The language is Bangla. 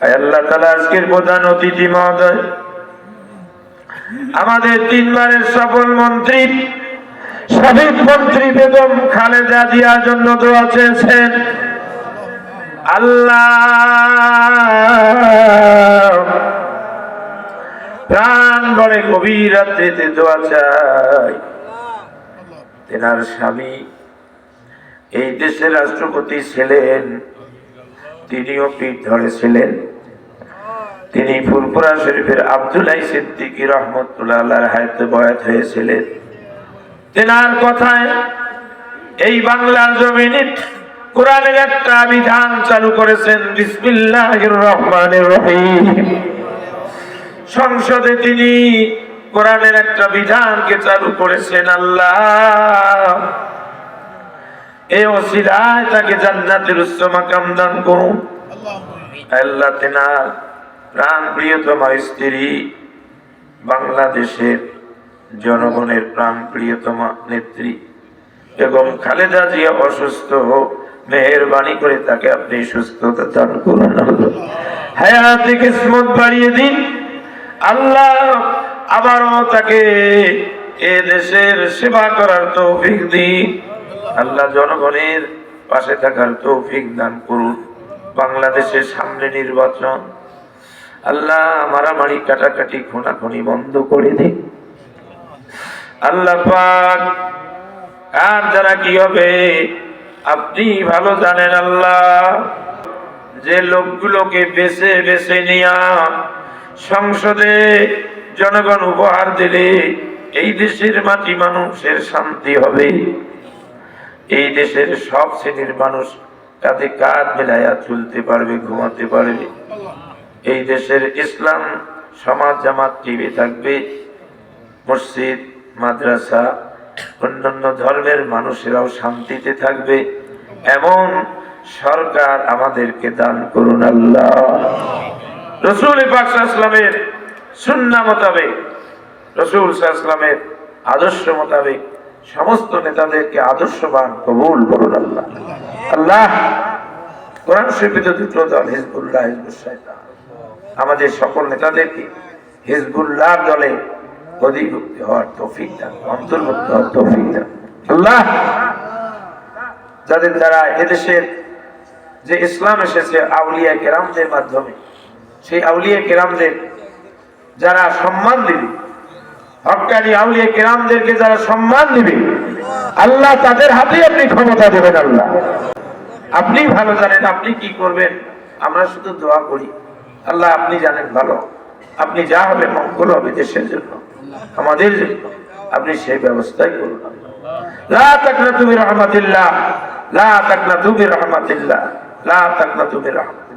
আল্লাহ তালা আজকের প্রধান অতিথি মহোদয়, আমাদের তিনবারের সফল মন্ত্রী, সাবেক মন্ত্রী বেগম খালেদা জিয়ার জন্য দোয়া চেয়েছেন। আল্লাহ গভীর রাত্রিতে তেনার স্বামী, এই দেশের রাষ্ট্রপতি ছিলেন, তিনিও পিঠ ধরেছিলেন তিনি ফুরপুরা শরীফের আব্দুল্লাহ সিদ্দিকী রহমতুল্লাহ আল্লাহর হায়াতে বয়াত হয়েছিলেন। তেনার কথায়, এই বাংলার জমিনে কোরআনের একটা বিধান চালু করেছেন, বিসমিল্লাহির রহমানির রহিম। সংসদে তিনি কোরআনের একটা বিধানকে চালু করেছেন, আল্লাহ। এই ওসিলায় তাকে জান্নাতের উচ্চ মাকাম দান করুন। আল্লাহ, তেনার প্রাণ প্রিয়তমা স্ত্রী, বাংলাদেশের জনগণের প্রাণ প্রিয়তমা নেত্রী। এবং খালেদা জিয়া অসুস্থ, মেহরবানি করে তাকে আপনি সুস্থতা দান করুন হায়াতে কিসমত বাড়িয়ে দিন। আল্লাহ আবারও তাকে এ দেশের সেবা করার তৌফিক দিন। আল্লাহ জনগণের পাশে থাকার তৌফিক দান করুন। বাংলাদেশের সামনে নির্বাচন আল্লাহ, মারামারি কাটাকাটি খুনাখুনি বন্ধ করে দে। আল্লাহ পাক কার দ্বারা কি হবে, আপনি ভালো জানেন আল্লাহ, যে লোকগুলোকে বেছে বেছে নিয়া সংসদে জনগণ উপহার দিলে এই দেশের মাটি মানুষের শান্তি হবে। এই দেশের সব শ্রেণির মানুষ কাঁধে কাঁধ মেলাইয়া চলতে পারবে, ঘুমাতে পারবে। এই দেশের ইসলাম সমাজ জামাত টিভি থাকবে, মসজিদ, মাদ্রাসা, অন্যান্য ধর্মের মানুষেরাও শান্তিতে থাকবে, এমন সরকার আমাদেরকে দান করুন আল্লাহ। রসুল ইসলামের সুন্না মোতাবেক, রসুল ইসলামের আদর্শ মোতাবেক সমস্ত নেতাদেরকে আদর্শবান, কবুল করুন আল্লাহ। আল্লাহ, কোরআন শরীফে তো দুটো দল হিজবুল্লাহ হিজবুল শয়তান। আমাদের সকল নেতাদেরকে হিজবুল্লাহ দলে অধিভুক্তি হওয়ার তৌফিক অন্তর্ভুক্ত হওয়ার তৌফিক আল্লাহ! যাদের দ্বারা এদেশের যে ইসলাম এসেছে আউলিয়া কেরামদের মাধ্যমে, সেই আউলিয়া কেরামদের যারা সম্মান দিবে, হকানি আউলিয়া কেরামদেরকে যারা সম্মান দিবে, আল্লাহ তাদের হাতে আপনি ক্ষমতা দেবেন, আল্লাহ। আপনি ভালো জানেন, আপনি কি করবেন? আমরা শুধু দোয়া করি। আল্লাহ, আপনি জানেন ভালো, আপনি যা হবে মঙ্গল হবে দেশের জন্য, আমাদের জন্য, আপনি সেই ব্যবস্থাই করুন। লা তুমি রহমাতিল্লাহ লা তুমি রহমাতিল্লাহ লা তুমি রহমাতিল্লাহ